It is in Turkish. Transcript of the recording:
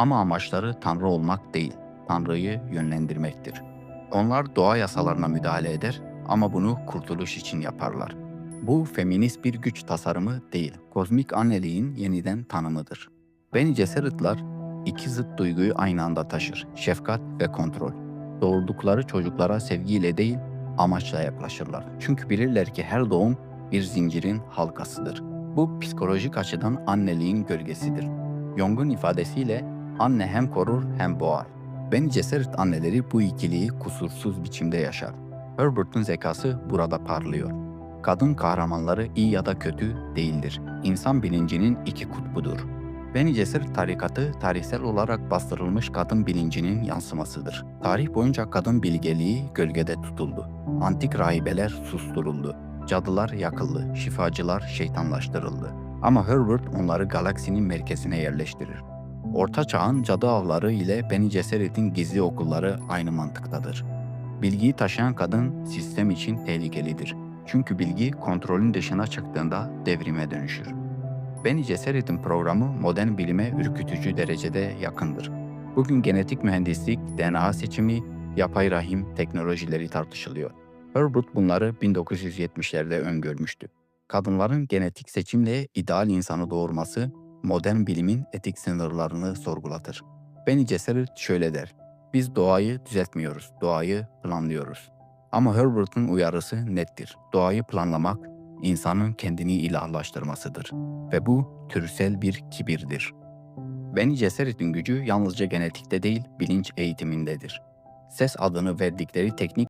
Ama amaçları tanrı olmak değil, tanrıyı yönlendirmektir. Onlar doğa yasalarına müdahale eder ama bunu kurtuluş için yaparlar. Bu feminist bir güç tasarımı değil, kozmik anneliğin yeniden tanımıdır. Beni Gesserit'ler iki zıt duyguyu aynı anda taşır, şefkat ve kontrol. Doğurdukları çocuklara sevgiyle değil, amaçla yaklaşırlar. Çünkü bilirler ki her doğum bir zincirin halkasıdır. Bu psikolojik açıdan anneliğin gölgesidir. Jung'un ifadesiyle anne hem korur hem boğar. Beni Gesserit anneleri bu ikiliği kusursuz biçimde yaşar. Herbert'ın zekası burada parlıyor. Kadın kahramanları iyi ya da kötü değildir. İnsan bilincinin iki kutbudur. Beni Gesserit tarikatı tarihsel olarak bastırılmış kadın bilincinin yansımasıdır. Tarih boyunca kadın bilgeliği gölgede tutuldu. Antik rahibeler susturuldu. Cadılar yakıldı, şifacılar şeytanlaştırıldı. Ama Herbert onları galaksinin merkezine yerleştirir. Orta çağın cadı avları ile Beni Gesserit'in gizli okulları aynı mantıktadır. Bilgiyi taşıyan kadın sistem için tehlikelidir. Çünkü bilgi kontrolün dışına çıktığında devrime dönüşür. Beni Gesserit'in programı modern bilime ürkütücü derecede yakındır. Bugün genetik mühendislik, DNA seçimi, yapay rahim teknolojileri tartışılıyor. Herbert bunları 1970'lerde öngörmüştü. Kadınların genetik seçimle ideal insanı doğurması modern bilimin etik sınırlarını sorgulatır. Beni Gesserit şöyle der. Biz doğayı düzeltmiyoruz, doğayı planlıyoruz. Ama Herbert'ın uyarısı nettir. Doğayı planlamak insanın kendini ilahlaştırmasıdır ve bu türsel bir kibirdir. Beni Gesserit'in gücü yalnızca genetikte değil, bilinç eğitimindedir. Ses adını verdikleri teknik